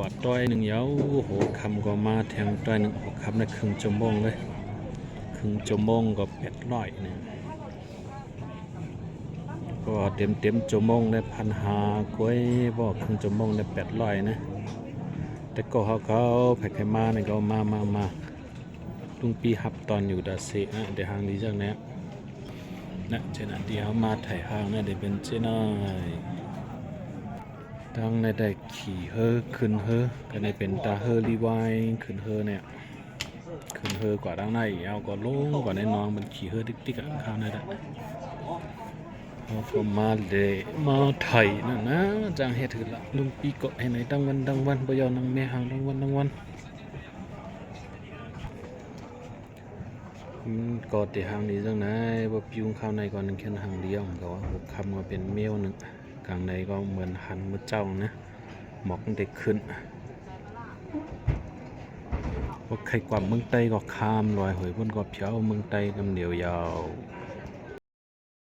ปอดต้อยหนึ่งเย้าโหคำก็มาแทงต้อยหนึ่งหกคำในครึ่งชั่วโมงเลยครึ่งชั่วโมงก็แปดร้อยหนึ่งก็เต็มเต็มๆชั่วโมงได้พันหากล้วยบ่ครึ่งชั่วโมงได้แปดร้อยนะแต่ก็เขาเขาแพ็คให้มาเนี่ยก็มามามาลุงปีหับตอนอยู่ดาเซนะเดี๋ยวหางดีจังเนี้ยนะเจนะเดี๋ยวมาถ่ายหางนะเดี๋ยวเป็นเจน้อย ตั้งในได้ขี่เฮอขึ้นเฮอก็ในเป็นตาเฮอรีไวขึ้นเฮอเนี่ยขึ้นเฮอกว่าดังในเอาก็ลงกว่าในน้องมันขี่เฮอติ๊กติ๊กอะข้าวนั่นแหละเอาพอมาเลยมาไทยนั่นนะจังเฮ็ดถือละลุงปีก็ให้ไหนตั้งวันตั้งวันบ่ยอนังแม่หางตั้งวันตั้งวันอืมก็ติหางนี้จังไหนบ่ปิวข้าวในก่อนนึงแค่หางเดียวก็ว่าหกคำก็เป็นเมลหนึ่ง กลางในก็เหมือนหันมือเจ้านะหมอกเด็กขึ้นว่าใครกว่าเมืองไต้ก็ข้ามลอยหอยพ้นก็เพียวเมืองไต้กำเดียวยาว